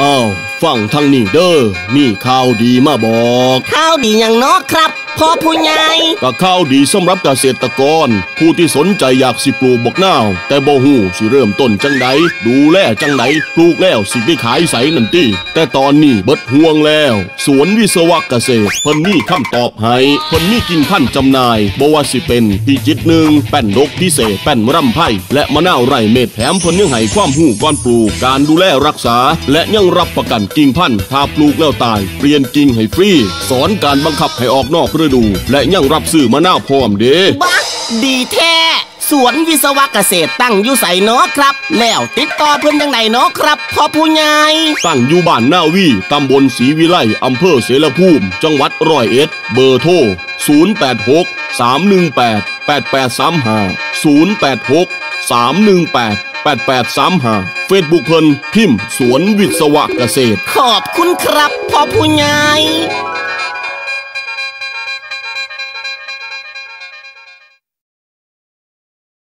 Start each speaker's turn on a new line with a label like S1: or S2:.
S1: อ้าวฟังทางนี้เด้อมีข่าวดีมาบอก
S2: ข้าวดีอย่างเนาะครับ พ่อผู้ใหญ่
S1: ก็ข่าวดีสำหรับเกษตรกร ผู้ที่สนใจอยากสิปลูกบักนาว แต่บ่ฮู้สิเริ่มต้นจังไดดูแลจังไดปลูกแล้วสิไปขายไสนั่นติแต่ตอนนี้เบิดห่วงแล้ว สวนวิศวะเกษตรเพิ่นมีคำตอบให้เพิ่นมีกิ่งพันจำนายบ่ว่าสิเป็นพิจิตหนึ่งแป้นดกพิเศษแป้นร่ำไผ่และมะนาวไร่เม็ดแถมเพิ่นยังให้ความรู้ก่อนปลูกการดูแลรักษา และยังรับประกันกิ่งพันธุ์ถ้าปลูกแล้วตาย เปลี่ยนกิ่งให้ฟรี สอนการบังคับให้ออกนอกฤดู และยังรับซื้อมะนาวพร้อมเด้
S2: บ้าดีแท้สวนวิศวะเกษตรตั้งอยู่ใสเนาะครับ แล้วติดต่อเพิ่นจังไหนเนาะครับพ่อผู้ใหญ่
S1: ตั้งอยู่บ้านนาวีตำบลศรีวิไลอำเภอเสรภูมิ จังหวัดร้อยเอ็ด เบอร์โทร 086 318 8835 086 318 8835เฟซบุ๊กเพิ่นพิมพ์ สวนวิศวะเกษตร
S2: ขอบคุณครับพ่อผู้ใหญ่